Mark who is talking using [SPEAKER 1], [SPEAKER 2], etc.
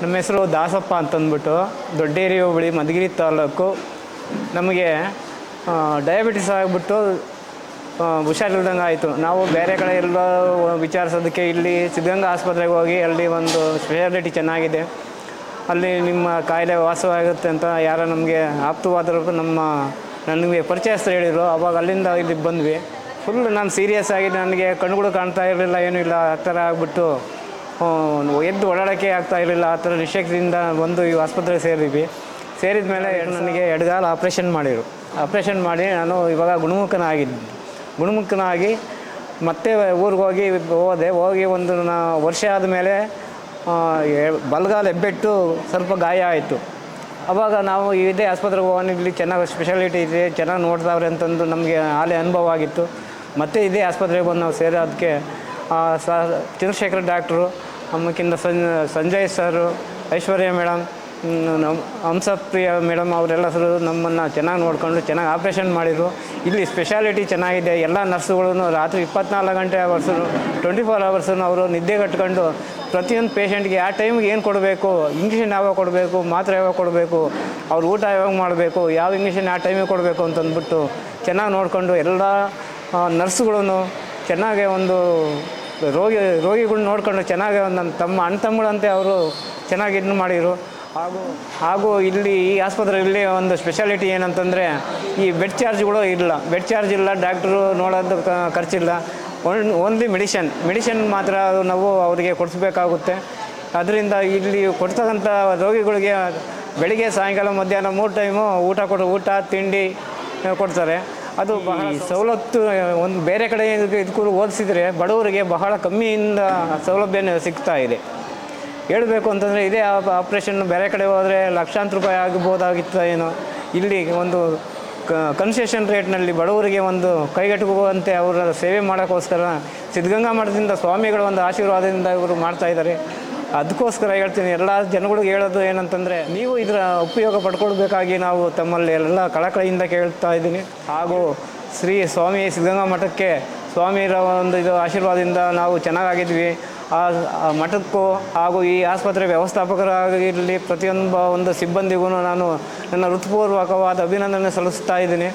[SPEAKER 1] ನಮ್ಮ ಹೆಸರು ದಾಸಪ್ಪ ಅಂತಂದ್ಬಿಟ್ಟು ದೊಡ್ಡೇರಿ ಹೋಬಳಿ ಮಧುಗಿರಿ ತಾಲೂಕು. ನಮಗೆ ಡಯಾಬಿಟಿಸ್ ಆಗಿಬಿಟ್ಟು ಹುಷಾರಿಲ್ದಂಗೆ ಆಯಿತು. ನಾವು ಬೇರೆ ಕಡೆ ಎಲ್ಲ ವಿಚಾರಿಸೋದಕ್ಕೆ ಇಲ್ಲಿ ಸಿದ್ಧಗಂಗಾ ಆಸ್ಪತ್ರೆಗೆ ಹೋಗಿ ಅಲ್ಲಿ ಒಂದು ಸ್ಪೆಷಾಲಿಟಿ ಚೆನ್ನಾಗಿದೆ. ಅಲ್ಲಿ ನಿಮ್ಮ ಕಾಯಿಲೆ ವಾಸವಾಗುತ್ತೆ ಅಂತ ಯಾರೋ ನಮಗೆ ಆಪ್ತವಾದರೂ, ನಮ್ಮ, ನನಗೆ ಪರಿಚಯಸ್ಥರು ಹೇಳಿದರು. ಅವಾಗ ಅಲ್ಲಿಂದ ಇಲ್ಲಿ ಬಂದ್ವಿ. ಫುಲ್ ನಾನು ಸೀರಿಯಸ್ ಆಗಿ ನನಗೆ ಕಣ್ಣುಗಳು ಕಾಣ್ತಾ ಇರಲಿಲ್ಲ, ಏನೂ ಇಲ್ಲ, ಆ ಥರ ಆಗಿಬಿಟ್ಟು ಎದ್ದು ಓಡಾಡೋಕ್ಕೆ ಆಗ್ತಾ ಇರಲಿಲ್ಲ. ಆ ಥರ ನಿಶಕ್ತಿಯಿಂದ ಬಂದು ಈ ಆಸ್ಪತ್ರೆಗೆ ಸೇರಿದ್ವಿ. ಸೇರಿದ ಮೇಲೆ ನನಗೆ ಎಡಗಾಲ ಆಪ್ರೇಷನ್ ಮಾಡಿದರು. ಆಪ್ರೇಷನ್ ಮಾಡಿ ನಾನು ಇವಾಗ ಗುಣಮುಖನಾಗಿ ಗುಣಮುಖನಾಗಿ ಮತ್ತೆ ಊರಿಗೆ ಹೋಗಿ ಹೋದೆ. ಹೋಗಿ ಒಂದು ನಾ, ವರ್ಷ ಆದಮೇಲೆ ಬಲಗಾಲ ಹೆಬ್ಬೆಟ್ಟು ಸ್ವಲ್ಪ ಗಾಯ ಆಯಿತು. ಅವಾಗ ನಾವು ಇದೇ ಆಸ್ಪತ್ರೆಗೆ ಹೋಗೋಣ ಚೆನ್ನಾಗಿ ಸ್ಪೆಷಾಲಿಟಿ ಇದೆ, ಚೆನ್ನಾಗಿ ನೋಡ್ತಾವ್ರೆ ಅಂತಂದು ನಮಗೆ ಆಲೆ ಅನುಭವ ಆಗಿತ್ತು. ಮತ್ತೆ ಇದೇ ಆಸ್ಪತ್ರೆಗೆ ಬಂದು ನಾವು ಸೇರೋದಕ್ಕೆ ಚಂದ್ರಶೇಖರ್ ಡಾಕ್ಟ್ರು ಆಮೇಕಿಂದ ಸಂ ಸಂಜಯ್ ಸರು, ಐಶ್ವರ್ಯ ಮೇಡಮ್ ನಮ್ಮ ಹಂಸಪ್ರಿಯ ಮೇಡಮ್ ಅವರೆಲ್ಲರೂ ನಮ್ಮನ್ನು ಚೆನ್ನಾಗಿ ನೋಡಿಕೊಂಡು ಚೆನ್ನಾಗಿ ಆಪ್ರೇಷನ್ ಮಾಡಿದರು. ಇಲ್ಲಿ ಸ್ಪೆಷಾಲಿಟಿ ಚೆನ್ನಾಗಿದೆ. ಎಲ್ಲ ನರ್ಸುಗಳು ರಾತ್ರಿ ಇಪ್ಪತ್ನಾಲ್ಕು ಗಂಟೆ ಅವರ್ಸು ಟ್ವೆಂಟಿ ಫೋರ್ ಅವರ್ಸನ್ನು ಅವರು ನಿದ್ದೆ ಕಟ್ಕೊಂಡು ಪ್ರತಿಯೊಂದು ಪೇಷಂಟ್ಗೆ ಆ ಟೈಮ್ಗೆ ಏನು ಕೊಡಬೇಕು? ಇಂಜೆಕ್ಷನ್ ಯಾವಾಗ ಕೊಡಬೇಕು? ಮಾತ್ರೆ ಯಾವಾಗ ಕೊಡಬೇಕು? ಅವ್ರು ಊಟ ಯಾವಾಗ ಮಾಡಬೇಕು? ಯಾವ ಇಂಜೆಕ್ಷನ್ ಆ ಟೈಮಿಗೆ ಕೊಡಬೇಕು ಅಂತಂದ್ಬಿಟ್ಟು ಚೆನ್ನಾಗಿ ನೋಡಿಕೊಂಡು ಎಲ್ಲ ನರ್ಸುಗಳನ್ನು ಚೆನ್ನಾಗೆ ಒಂದು ರೋಗಿ ರೋಗಿಗಳು ನೋಡ್ಕೊಂಡು ಚೆನ್ನಾಗಿ ನನ್ನ ತಮ್ಮ, ಅಣ್ಣ ತಮ್ಮಗಳಂತೆ ಅವರು ಚೆನ್ನಾಗಿ ಇದನ್ನು ಮಾಡಿದರು. ಹಾಗೂ ಹಾಗೂ ಇಲ್ಲಿ ಈ ಆಸ್ಪತ್ರೆಯಲ್ಲಿ ಒಂದು ಸ್ಪೆಷಾಲಿಟಿ ಏನಂತಂದರೆ ಈ ಬೆಡ್ ಚಾರ್ಜ್ಗಳು ಇಲ್ಲ. ಬೆಡ್ ಚಾರ್ಜ್ ಇಲ್ಲ ಡಾಕ್ಟ್ರು ನೋಡೋದು ಖರ್ಚಿಲ್ಲ. ಒನ್ ಓನ್ಲಿ ಮೆಡಿಷನ್ ಮೆಡಿಷನ್ ಮಾತ್ರ ನಾವು ಅವರಿಗೆ ಕೊಡಿಸ್ಬೇಕಾಗುತ್ತೆ. ಅದರಿಂದ ಇಲ್ಲಿ ಕೊಡ್ತಕ್ಕಂಥ ರೋಗಿಗಳಿಗೆ ಬೆಳಿಗ್ಗೆ ಸಾಯಂಕಾಲ ಮಧ್ಯಾಹ್ನ ಮೂರು ಟೈಮು ಊಟ ಕೊಡು ಊಟ, ತಿಂಡಿ ಕೊಡ್ತಾರೆ. ಅದು ಈ ಸವಲತ್ತು ಒಂದು ಬೇರೆ ಕಡೆ ಇದಕ್ಕೂ ಹೋಲಿಸಿದರೆ ಬಡವರಿಗೆ ಬಹಳ ಕಮ್ಮಿಯಿಂದ ಸೌಲಭ್ಯ ಸಿಗ್ತಾ ಇದೆ. ಹೇಳಬೇಕು ಅಂತಂದರೆ ಇದೇ ಆಪ್ರೇಷನ್ ಬೇರೆ ಕಡೆ ಹೋದರೆ ಲಕ್ಷಾಂತರ ರೂಪಾಯಿ ಆಗ್ಬೋದಾಗಿತ್ತು ಏನೋ ಇಲ್ಲಿ ಒಂದು ಕನ್ಸೆಷನ್ ರೇಟ್ನಲ್ಲಿ ಬಡವರಿಗೆ ಒಂದು ಕೈಗೆಟುಕುವಂತೆ ಅವರ ಸೇವೆ ಮಾಡೋಕ್ಕೋಸ್ಕರ ಸಿದ್ಧಗಂಗಾ ಮಠದಿಂದ ಸ್ವಾಮಿಗಳ ಒಂದು ಆಶೀರ್ವಾದದಿಂದ ಇವರು ಮಾಡ್ತಾ ಇದ್ದಾರೆ. ಅದಕ್ಕೋಸ್ಕರ ಹೇಳ್ತೀನಿ, ಎಲ್ಲ ಜನಗಳಿಗೆ ಹೇಳೋದು ಏನಂತಂದರೆ, ನೀವು ಇದರ ಉಪಯೋಗ ಪಡ್ಕೊಳ್ಬೇಕಾಗಿ ನಾವು ತಮ್ಮಲ್ಲಿ ಎಲ್ಲ ಕಳಕಳಿಯಿಂದ ಕೇಳ್ತಾ ಇದ್ದೀನಿ. ಹಾಗೂ ಶ್ರೀ ಸ್ವಾಮಿ ಸಿದ್ಧಗಂಗಾ ಮಠಕ್ಕೆ ಸ್ವಾಮಿಯರ ಒಂದು ಇದು ಆಶೀರ್ವಾದದಿಂದ ನಾವು ಚೆನ್ನಾಗಾಗಿದ್ವಿ. ಆ ಮಠಕ್ಕೂ ಹಾಗೂ ಈ ಆಸ್ಪತ್ರೆ ವ್ಯವಸ್ಥಾಪಕರಾಗಿರಲಿ ಪ್ರತಿಯೊಂದು ಒಂದು ಸಿಬ್ಬಂದಿಗೂ ನಾನು ನನ್ನ ಹೃತ್ಪೂರ್ವಕವಾದ ಅಭಿನಂದನೆ ಸಲ್ಲಿಸ್ತಾ ಇದ್ದೀನಿ.